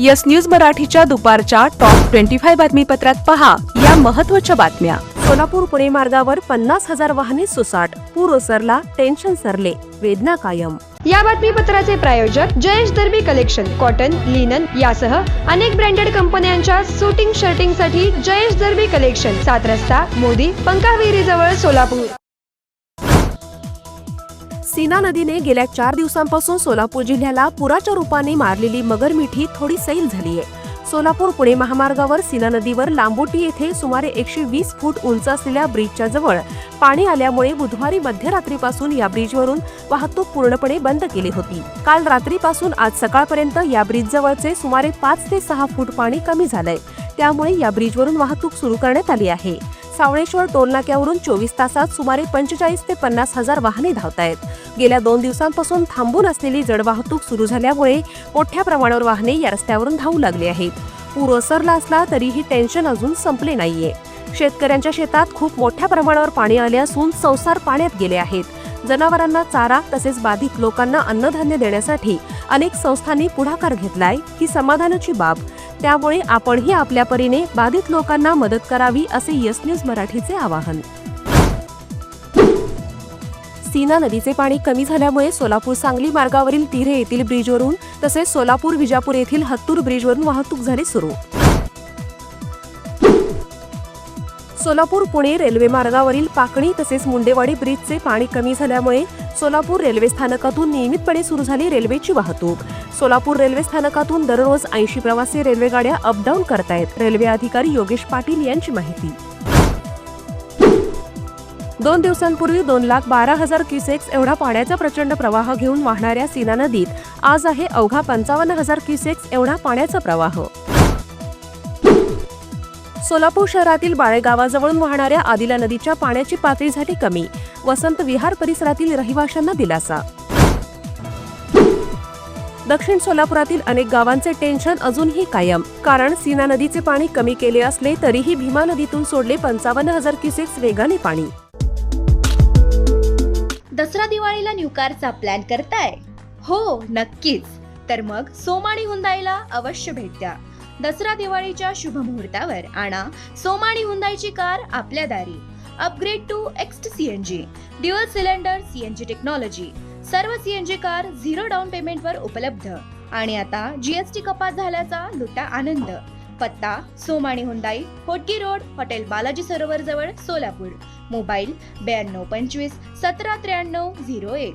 Yes news मराठीच्या दुपारच्या top twenty five बातमीपत्रात पहा या महत्त्वाच्या बातम्या. सोलापूर पुणे मार्गावर पन्नास हजार वाहने सुसाट. पूर ओसरला टेन्शन सरले वेदना कायम. या बातमीपत्राचे प्रायोजक Jayesh Darbi collection cotton linen यासह अनेक ब्रँडेड कंपन्यांच्या सुटिंग शर्टिंगसाठी जयेश दर्बी कलेक्शन सात रस्ता मोदी पंकाविहिरी जवळ सोलापूर. सीना नदीने गेल्या चार दिवसांपासून सोलापूर जिल्ह्याला पुराच्या रूपाने मारलेली मगरमिठी थोडी सैल झाली आहे. सोलापूर पुणे महामार्गावर सीना नदीवर लांबोटी येथे सुमारे एकशे वीस फूट उंच असलेल्या ब्रिजच्या जवळ पाणी आल्यामुळे बुधवारी मध्यरात्रीपासून या ब्रिजवरून वाहतूक पूर्णपणे बंद केली होती. काल रात्रीपासून आज सकाळपर्यंत या ब्रिज जवळचे सुमारे पाच ते सहा फूट पाणी कमी झालंय. त्यामुळे या ब्रिजवरून वाहतूक सुरू करण्यात आली आहे. सावळेश्वर टोलनाक्यावरून चोवीस तासात सुमारे पंचेचाळीस ते पन्नास हजार वाहने धावतायत गेल्या दोन दिवसांपासून थांबून असलेली जडवाहतूक सुरू झाल्यामुळे मोठ्या प्रमाणावर वाहने या रस्त्यावरून धावू लागली आहेत. पूर ओसरला असला तरीही टेन्शन अजून संपले नाहीये. शेतकऱ्यांच्या शेतात खूप मोठ्या प्रमाणावर पाणी आले असून संसार पाण्यात गेले आहेत. जनावरांना चारा तसेच बाधित लोकांना अन्नधान्य देण्यासाठी अनेक संस्थांनी पुढाकार घेतलाय ही समाधानाची बाब. त्यामुळे आपणही आपल्या परीने बाधित लोकांना मदत करावी असे येस न्यूज मराठीचे आवाहन. सीना नदीचे पाणी कमी झाल्यामुळे सोलापूर सांगली मार्गावरील तिरे येथील ब्रिजवरून तसेच सोलापूर विजापूर येथील हत्तूर ब्रिजवरून वाहतूक झाली सुरू. सोलापूर पुणे रेल्वे मार्गावरील पाकणी तसेच मुंडेवाडी ब्रिजचे पाणी कमी झाल्यामुळे सोलापूर रेल्वे स्थानकातून नियमितपणे सुरू झाली रेल्वेची वाहतूक. सोलापूर रेल्वे स्थानकातून दररोज ऐंशी प्रवासी रेल्वेगाड्या अपडाऊन करतायत. रेल्वे अधिकारी योगेश पाटील यांची माहिती. दोन दिवसांपूर्वी दोन लाख बारा हजार क्युसेक्स एवढा पाण्याचा प्रचंड प्रवाह घेऊन वाहणाऱ्या सीना नदीत आज आहे अवघा पंचावन्न हजार क्युसेक्स एवढा पाण्याचा प्रवाह. सोलापूर शहरातील बाळेगावाजवळून वाहणाऱ्या आदिला नदीच्या पाण्याची पातळी झाली कमी. वसंत विहार परिसरातील रहिवाशांना दिलासा. दक्षिण सोलापुरातील अनेक गावांचे टेन्शन अजूनही कायम. कारण सीना नदीचे पाणी कमी केले असले तरीही भीमा नदीतून सोडले पंचावन्न हजार क्युसेक्स वेगाने पाणी. दसरा दिवाळीला न्यू कारचा प्लॅन करताय? हो नक्कीच. तर मग सोमाणी हुंदाईला अवश्य भेट द्या. दसरा दिवाळीच्या शुभ मुहूर्तावर आणा सोमाणी हुंदाईची कार आपल्या दारी. Upgrade to Exter CNG dual cylinder CNG technology सर्व सीएनजी कार झिरो डाऊन पेमेंटवर उपलब्ध. आणि आता जीएसटी कपात झाल्याचा लुटा आनंद. पत्ता Somani Hyundai Hotgi road hotel Balaji Sarovar जवळ सोलापूर. मोबाईल ब्याण्णव पंचवीस सतरा त्र्याण्णव झिरो एक.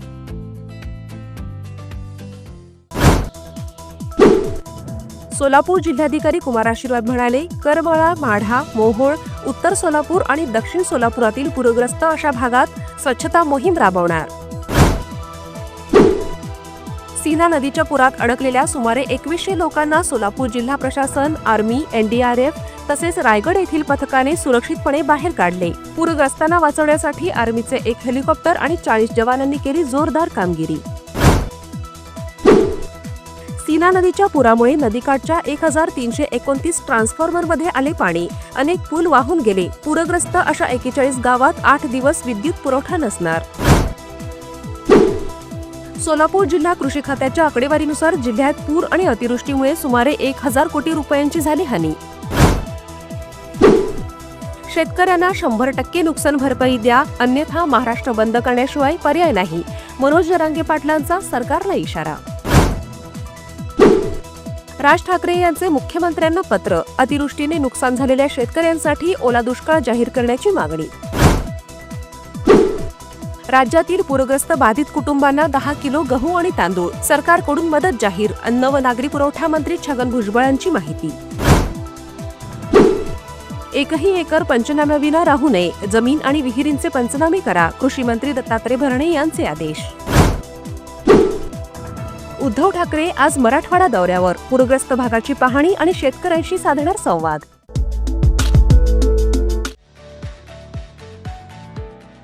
सोलापूर जिल्हाधिकारी कुमार आशीर्वाद म्हणाले करमाळा माढा मोहोळ उत्तर सोलापूर आणि दक्षिण सोलापुरातील पूरग्रस्त अशा भागात स्वच्छता मोहीम राबवणार. सीना नदीच्या पुरात अडकलेल्या सुमारे एकवीसशे लोकांना सोलापूर जिल्हा प्रशासन आर्मी एनडीआरएफ तसेच रायगड येथील पथकाने सुरक्षितपणे बाहेर काढले. पूरग्रस्तांना वाचवण्यासाठी आर्मीचे एक हेलिकॉप्टर आणि चाळीस जवानांनी केली जोरदार कामगिरी. सीना नदीच्या पुरामुळे नदीकाठच्या एक हजार तीनशे एकोणतीस ट्रान्सफॉर्मरमध्ये आले पाणी. अनेक पूल वाहून गेले. पूरग्रस्त अशा एकेचाळीस गावात आठ दिवस विद्युत पुरवठा नसणार. सोलापूर जिल्हा कृषी खात्याच्या आकडेवारीनुसार जिल्ह्यात पूर आणि अतिवृष्टीमुळे सुमारे एक हजार कोटी रुपयांची झाली हानी. शेतकऱ्यांना शंभर टक्के नुकसान भरपाई द्या अन्यथा महाराष्ट्र बंद करण्याशिवाय पर्याय नाही. मनोज जरांगे पाटलांचा सरकारला इशारा राज ठाकरे यांचे मुख्यमंत्र्यांना पत्र. अतिवृष्टीने नुकसान झालेल्या शेतकऱ्यांसाठी ओला दुष्काळ जाहीर करण्याची मागणी. राज्यातील पूरग्रस्त बाधित कुटुंबांना दहा किलो गहू आणि तांदूळ. सरकारकडून मदत जाहीर. अन्न व नागरी पुरवठा मंत्री छगन भुजबळांची माहिती. एकही एकर पंचनाम्याविना राहू नये. जमीन आणि विहिरींचे पंचनामे करा. कृषी मंत्री दत्तात्रय भरणे यांचे आदेश. उद्धव ठाकरे आज मराठवाडा दौऱ्यावर. पूरग्रस्त भागाची पाहणी आणि शेतकऱ्यांशी साधणार संवाद.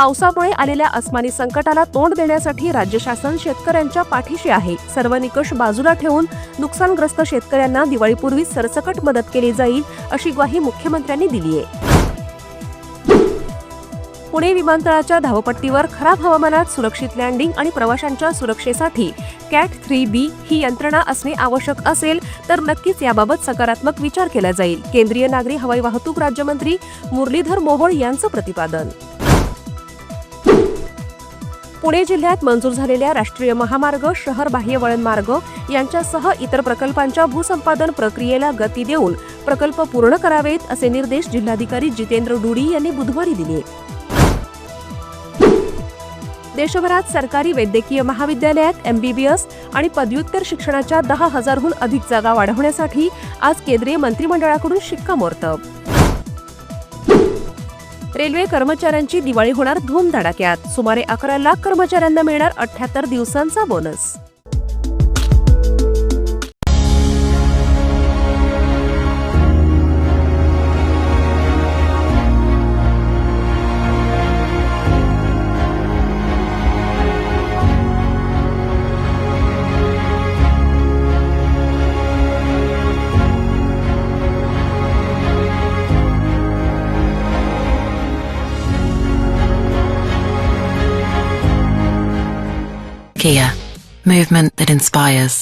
पावसामुळे आलेल्या अस्मानी संकटाला तोंड देण्यासाठी राज्य शासन शेतकऱ्यांच्या पाठीशी आहे. सर्व निकष बाजूला ठेवून नुकसानग्रस्त शेतकऱ्यांना दिवाळीपूर्वी सरसकट मदत केली जाईल अशी ग्वाही मुख्यमंत्र्यांनी दिली आहे. पुणे विमानतळाच्या धावपट्टीवर खराब हवामानात सुरक्षित लँडिंग आणि प्रवाशांच्या सुरक्षेसाठी कॅट थ्री बी ही यंत्रणा असणे आवश्यक असेल तर नक्कीच याबाबत सकारात्मक विचार केला जाईल. केंद्रीय नागरी हवाई वाहतूक राज्यमंत्री मुरलीधर मोहोळ यांचं प्रतिपादन पुणे जिल्ह्यात मंजूर झालेल्या राष्ट्रीय महामार्ग शहर बाह्य वळण मार्ग यांच्यासह इतर प्रकल्पांच्या भूसंपादन प्रक्रियेला गती देऊन प्रकल्प पूर्ण करावेत असे निर्देश जिल्हाधिकारी जितेंद्र डुडी यांनी बुधवारी दिले. देशभरात सरकारी वैद्यकीय महाविद्यालयात एमबीबीएस आणि पदव्युत्तर शिक्षणाच्या दहा हजारहून अधिक जागा वाढवण्यासाठी आज केंद्रीय मंत्रिमंडळाकडून शिक्कामोर्तब. रेल्वे कर्मचाऱ्यांची दिवाळी होणार धूमधडाक्यात. सुमारे अकरा लाख कर्मचाऱ्यांना मिळणार अठ्याहत्तर दिवसांचा bonus. Kia, movement that inspires.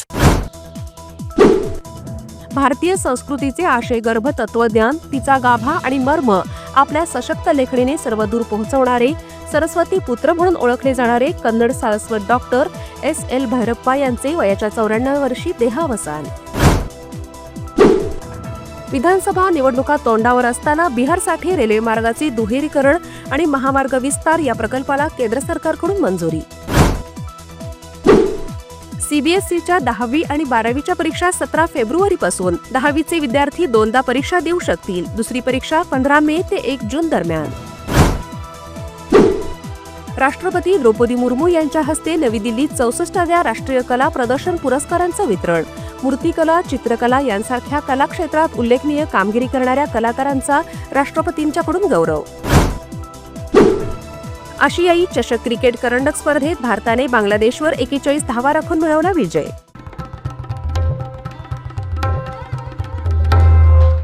भारतीय संस्कृतीचे आशयगर्भ तत्वज्ञान तिचा गाभा आणि मर्म आपल्या सशक्त लेखणीने सर्वदूर पोहोचवणारे सरस्वती पुत्र म्हणून ओळखले जाणारे Kannada Saraswat doctor S L Bhyrappa यांचे वयाच्या चौऱ्याण्णव वर्षी देहावसान. विधानसभा निवडणुका तोंडावर असताना बिहारसाठी रेल्वे मार्गाचे दुहेरीकरण आणि महामार्ग विस्तार या प्रकल्पाला केंद्र सरकारकडून मंजुरी. सीबीएसईच्या दहावी आणि बारावीच्या परीक्षा सतरा फेब्रुवारीपासून. दहावीचे विद्यार्थी दोनदा परीक्षा देऊ शकतील. दुसरी परीक्षा पंधरा मे ते एक जून दरम्यान. राष्ट्रपती द्रौपदी मुर्मू यांच्या हस्ते नवी दिल्लीत चौसष्टाव्या राष्ट्रीय कला प्रदर्शन पुरस्कारांचं वितरण. मूर्तिकला चित्रकला यांसारख्या कलाक्षेत्रात उल्लेखनीय कामगिरी करणाऱ्या कलाकारांचा राष्ट्रपतींच्याकडून गौरव. आशियाई चषक क्रिकेट करंडक स्पर्धेत भारताने बांगलादेशवर एकेचाळीस धावा राखून मिळवला विजय.